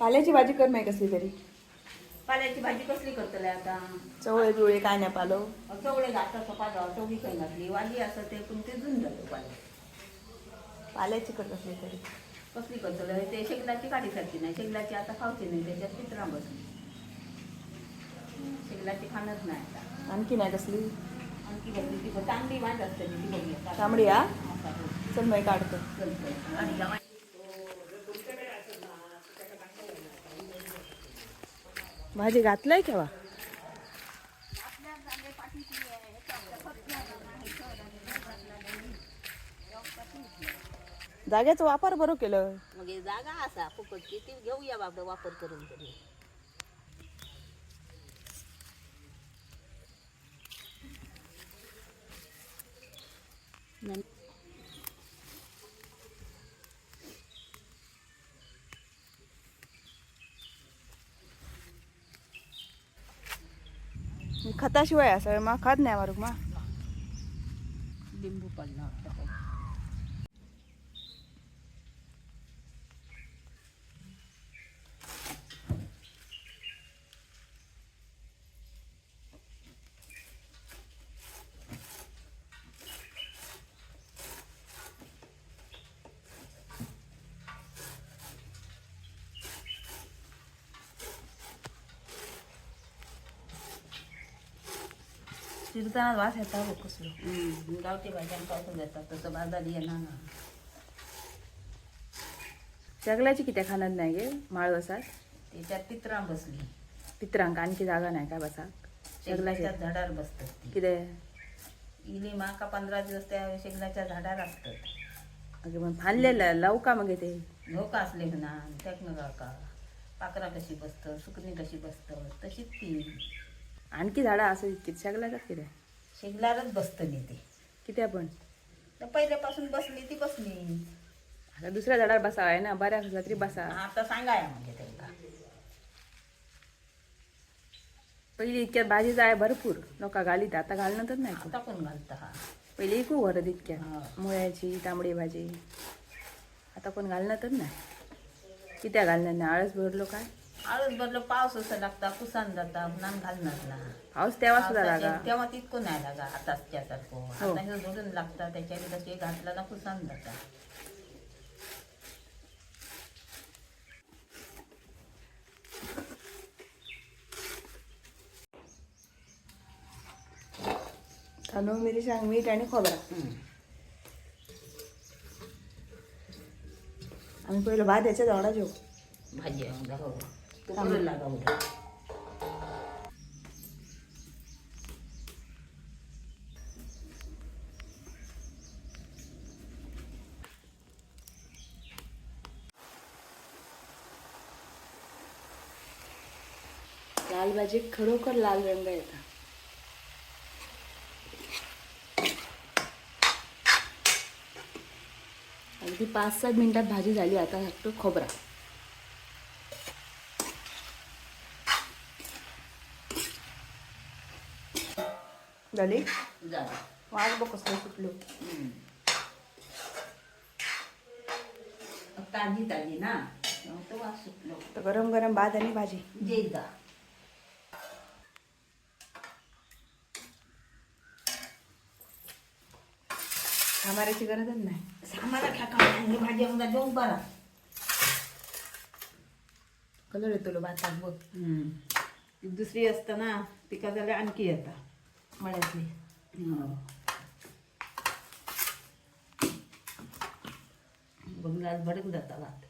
पाल्याची भाजी कर नाही कसली तरी. पाल्याची भाजी कसली करतले आता? चवळे बिवळे काय नाही पालो. चवळे घातलं पालं चवळी काही घातली. वाली असं ते पण ते जुन जातो पाल्या पाल्याची कर कसली तरी. कसली करतले ते शेगलाची काढी सारखी नाही. शेगलाची आता खावची नाही त्याच्यात पित्रा बसून शेगलाची खाणच नाही आता. आणखी नाही कसली. आणखी बघली ती चांगली भात असते ती बघली. तांबडी हा. चल मी काढतो. आणि भाजी घातलाय केव्हा? जाग्याचा वापर बरो केलं. मग जागा असा फुकट किती घेऊया बाबा वापर करून तरी ખાતા સિવાય હશે એમાં ખાત ને અમારું માં લીંબુ પણ शिरताना वास येता हो कसलो. गावठी भाज्यांका असं देतात तसं बाजारी येणार ना. सगळ्याची कित्या खाणार नाही गे माळ बसात त्याच्यात पित्रा बसली. पित्रांक आणखी जागा नाही काय बसा शेगलाच्या झाडावर बसतात ती. कितें? इली माका पंधरा दिवस त्या शेगलाच्या झाडार असतात. अगे मग फानलेलं लावू का मग ते धोका असले म्हणा त्याक नका का? पाकरा कशी बसतं सुकणी कशी बसतं तशीच ती. आणखी झाडं असं किती सगळ्याच किती शेगलारच बसतं नी ते. किती आपण? तर पहिल्यापासून बसली ती बसली. आता दुसऱ्या झाडावर बसा आहे ना बऱ्या असला तरी बसा. आता सांगाय म्हणजे त्यांना. पहिली इतक्यात भाजी जाय भरपूर. लोक घालीत आता घालणं तर नाही आता कोण घालतं पहिले इकू भरत इतक्या हा. मुळ्याची तांबडी भाजी. आता कोण घालणं तर नाही. कित्या घालणार नाही? आळस भरलो काय? आळस बदल पाऊस असं लागता कुसान जाता नान घालणार ना. पाऊस तेव्हा सुद्धा पावसाचे- लागा. तेव्हा तितकं नाही लागा आताच्या सारखं हो. आता हे जोडून लागता त्याच्याकडे कसे घातला ना कुसान जाता. तांदूळ मिरची मीठ आणि खोबरा. आम्ही पहिलं भात याच्या झाडा जेऊ भाजी हो. तुकडं लागा लाल भाजी खरोखर लाल रंग येतात अगदी पाच सात मिनिटात भाजी झाली आता लागतो खोबरा. झाली? वाज बघ कसलं सुटलो. ताजी ताजी ना. तो वास सुटलो. तर गरम गरम भात आणि भाजी. जे जा. सामाराची गरजच नाही. आम्हाला खाका भाजी आमचा जेवण बरा कलर येतो लो भातात बघ दुसरी असतं ना ती का झाली आणखी येता मळ्यातली. बंगाल भडक जाता भात.